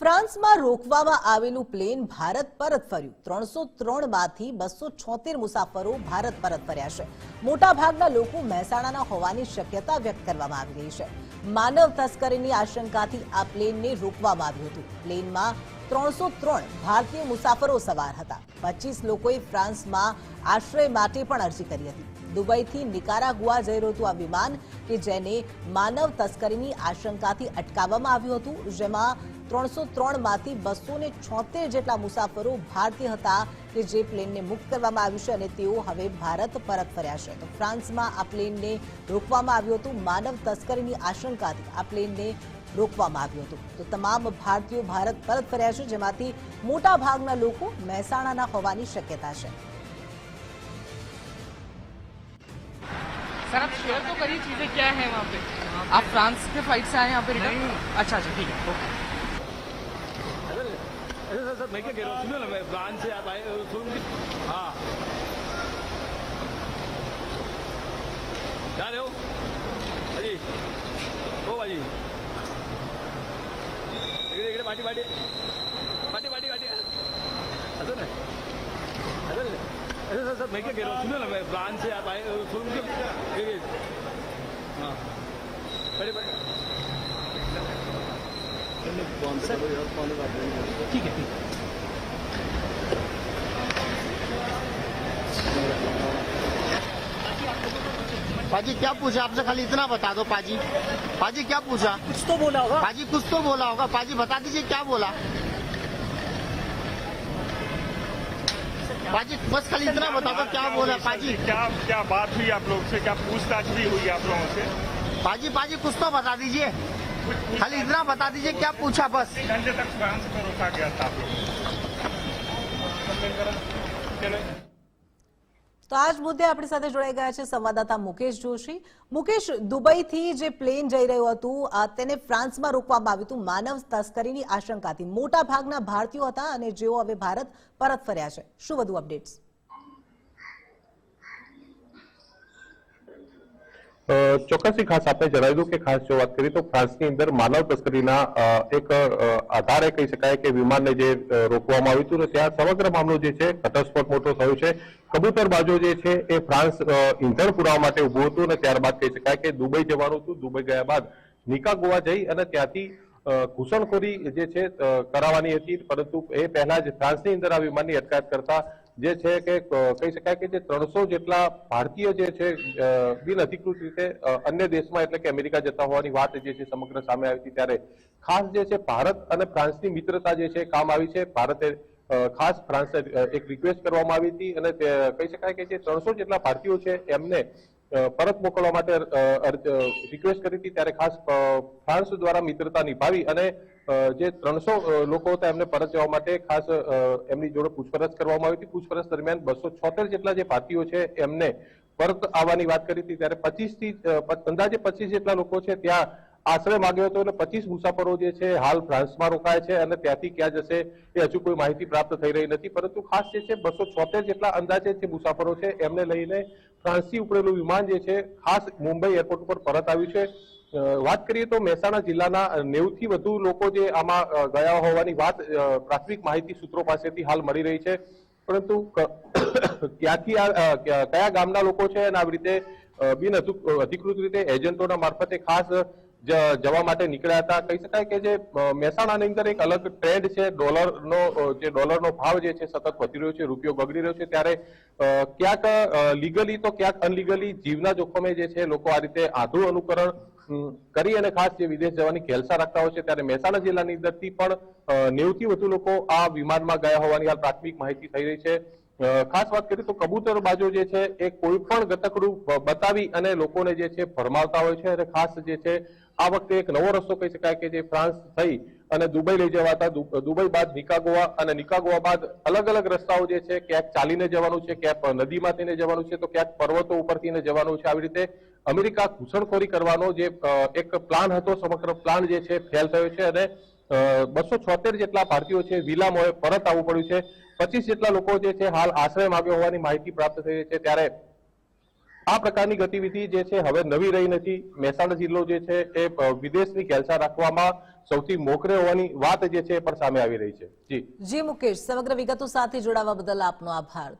ફ્રાન્સમાં રોકવામાં આવેલું પ્લેન ભારત પરત ફર્યું. ત્રણસો ત્રણમાંથી બસો છોતેર મુસાફરો ભારત પરત ફર્યા છે. મોટાભાગના લોકો મહેસાણાના હોવાની શક્યતા વ્યક્ત કરવામાં આવી રહી છે. માનવ તસ્કરીની આશંકાથી આ પ્લેનને રોકવામાં આવ્યું હતું. પ્લેનમાં ત્રણસો ત્રણ ભારતીય મુસાફરો સવાર હતા. પચીસ લોકોએ ફ્રાન્સમાં આશ્રય માટે પણ અરજી કરી હતી. દુબઈથી નિકારાગુઆ જઈ રહ્યું હતું આ વિમાન કે જેને માનવ તસ્કરીની આશંકાથી અટકાવવામાં આવ્યું હતું, જેમાં ત્રણસો ત્રણ માંથી બસો ને છોતેર જેટલા મુસાફરો ભારતીય હતા કે જે પ્લેનને મુક્ત કરવામાં આવ્યું છે અને તેઓ હવે ભારત પરત ફર્યા છે તો ફ્રાન્સમાં આ પ્લેનને રોકવામાં આવ્યું હતું માનવ તસ્કરીની આશંકાથી આ પ્લેનને રોકવામાં આવ્યું હતું તો તમામ ભારતીયો ભારત પરત ફર્યા છે જેમાંથી મોટા ભાગના લોકો મહેસાણાના હોવાની શક્યતા છે सर आप शेयर तो करिए चीजें क्या है वहाँ पे आप फ्रांस के फ्लाइट से आए हैं यहाँ पे रिटर्न अच्छा अच्छा ठीक है ओके अरे अरे सर सर मैं क्या कह रहा हूँ सुनो ना मैं ब्रांच से आप आए अ, सुन हाँ जा रहे हो अजी हो भाजी इकडे इकडे पाठी पाठी पाठी पाठी पाठी असं ना अरे अरे सर सर मैं क्या कह रहा हूँ सुनो ना मैं ब्रांच से आप आए अ, सुन हाँ बड़े बड़े ठीक है ठीक है पाजी क्या पूछा आपसे? खाली इतना बता दो पाजी। पाजी क्या पूछा? कुछ तो बोला होगा। पाजी कुछ तो बोला होगा। पाजी बता दीजिए क्या बोला? पाजी बस खाली इतना बता दो क्या बोला पाजी? क्या क्या बात हुई आप लोग से? क्या पूछताछ भी हुई आप लोगों से? पाजी पाजी कुछ तो बता दीजिए। खाली इतना बता दीजिए क्या पूछा बस? घंटे तक फ्रांस में रोका गया था आप लोग તો આ જ મુદ્દે આપણી સાથે જોડાઈ ગયા છે સંવાદદાતા મુકેશ જોશી. મુકેશ, દુબઈથી જે પ્લેન જઈ રહ્યું હતું તેને ફ્રાન્સમાં રોકવામાં આવ્યું હતું. માનવ તસ્કરીની આશંકાથી મોટા ભાગના ભારતીયો હતા અને જેઓ હવે ભારત પરત ફર્યા છે. શું વધુ અપડેટ્સ? ચોક્કસથી ખાસ આપણે જણાવી દઉં કે ખાસ જો વાત કરીએ તો ફ્રાન્સની અંદર માનવ તસ્કરીના એક આધારે કહી શકાય કે વિમાનને જે રોકવામાં આવ્યું હતું ને ત્યાં સમગ્ર મામલો જે છે ઘટસ્ફોટ મોટો થયો છે. કબૂતર બાજુ જે છે એ ફ્રાન્સ ઇંધણ પુરાવા માટે ઉભું હતું અને ત્યારબાદ કહી શકાય કે દુબઈ જવાનું હતું. દુબઈ ગયા બાદ નિકા ગોવા જઈ અને ત્યાંથી ઘૂસણખોરી જે છે કરાવવાની હતી. પરંતુ એ પહેલા જ ફ્રાન્સની અંદર આ વિમાનની અટકાયત કરતા જે છે કે કહી શકાય કે જે ત્રણસો જેટલા ભારતીય જે છે બિન અધિકૃત રીતે અન્ય દેશમાં એટલે કે અમેરિકા જતા હોવાની વાત જે છે સમગ્ર સામે આવી હતી ત્યારે ખાસ જે છે ભારત અને ફ્રાન્સની મિત્રતા જે છે કામ આવી છે. ભારતે ખાસ ફ્રાન્સે એક રિક્વેસ્ટ કરવામાં આવી હતી અને કહી શકાય કે જે ત્રણસો જેટલા ભારતીયો છે એમને પરત મોકલવા માટે રિક્વેસ્ટ કરી હતી ત્યારે ખાસ ફ્રાન્સ દ્વારા મિત્રતા નિભાવી અને જે ત્રણસો લોકો હતા એમને પરત જવા માટે ખાસ એમની જોડે પૂછપરછ કરવામાં આવી હતી. પૂછપરછ દરમિયાન બસો છોતેર જેટલા જે ભારતીયો છે એમને પરત આવવાની વાત કરી હતી. ત્યારે પચીસથી અંદાજે પચીસ જેટલા લોકો છે ત્યાં આશ્રય માંગ્યો હતો અને પચીસ મુસાફરો જે છે હાલ ફ્રાન્સમાં રોકાય છે અને ત્યાંથી ક્યાં જશે એ હજુ કોઈ માહિતી પ્રાપ્ત થઈ રહી નથી. પરંતુ ખાસ જે છે બસો છોતેર જેટલા અંદાજે જે મુસાફરો છે એમને લઈને ફ્રાન્સથી ઉપડેલું વિમાન જે છે, ખાસ મુંબઈ એરપોર્ટ ઉપર પરત આવ્યું છે. વાત કરીએ તો મહેસાણા જિલ્લાના નેવથી વધુ લોકો જે આમાં ગયા હોવાની વાત પ્રાથમિક માહિતી સૂત્રો પાસેથી હાલ મળી રહી છે. પરંતુ ક્યાંથી આ કયા ગામના લોકો છે અને આવી રીતે બિન અધિક- અધિકૃત રીતે એજન્ટોના મારફતે ખાસ જવા માટે નીકળ્યા હતા. કહી શકાય કે જે મહેસાણાની અંદર એક અલગ ટ્રેન્ડ છે, ડોલરનો જે ડોલરનો ભાવ જે છે સતત વધી રહ્યો છે, રૂપિયો બગડી રહ્યો છે. ત્યારે ક્યાંક લીગલી તો ક્યાંક અનલીગલી જીવના જોખમે જે છે લોકો આ રીતે આધું અનુકરણ કરી અને ખાસ જે વિદેશ જવાની ખેલસા રાખતા હોય છે. ત્યારે મહેસાણા જિલ્લાની અંદરથી પણ નેવથી વધુ લોકો આ વિમાનમાં ગયા હોવાની હાલ પ્રાથમિક માહિતી થઈ રહી છે. ખાસ વાત કરીએ તો કબૂતર બાજુ જે છે એ કોઈ પણ ગતકડું બતાવી અને લોકોને જે છે ભરમાવતા હોય છે અને ખાસ જે છે આ વખતે એક નવો રસ્તો કહી શકાય કે જે ફ્રાન્સ થઈ અને દુબઈ લઈ જવાતા દુબઈ બાદ નિકાગોવા અને નિકાગોવા બાદ અલગ અલગ રસ્તાઓ જે છે, ક્યાંક ચાલીને જવાનું છે, ક્યાંક નદીમાંથીને જવાનું છે, તો ક્યાંક પર્વતો ઉપરથી જવાનું છે. આવી રીતે અમેરિકા ઘૂસણખોરી કરવાનો જે એક પ્લાન હતો, સમગ્ર પ્લાન જે છે, ફેલ થયો છે અને બસો છોતેર જેટલા ભારતીયો છે, વિલામોએ પરત આવવું પડ્યું છે. પચીસ જેટલા લોકો જે છે, હાલ આશ્રય માંગ્યો હોવાની માહિતી પ્રાપ્ત થઈ છે. ત્યારે આ પ્રકારની ગતિવિધિ જે છે હવે નવી રહી નથી. મહેસાણા જિલ્લો જે છે એ વિદેશની ખેલસા રાખવામાં સૌથી મોખરે હોવાની વાત જે છે પણ સામે આવી રહી છે. જી. જી મુકેશ, સમગ્ર વિગતો સાથે જોડાવા બદલ આપનો આભાર.